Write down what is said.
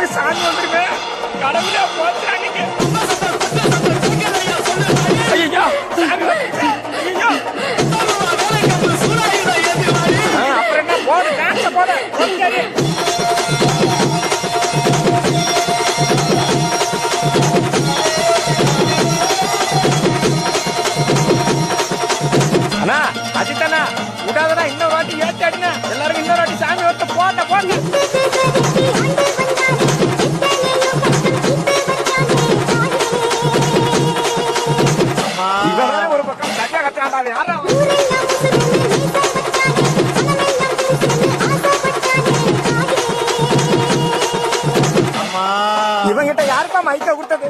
போய் சாமி வந்துருமே கடவுளே போச்சு அன்னைக்கு ஐயா அஜித்தண்ணா விடாதடா இன்னொரு வாட்டி ஏத்தாடுங்க எல்லாரும் இன்னொரு வாட்டி இவங்கிட்ட யாருப்பா மைக்க கொடுத்தது?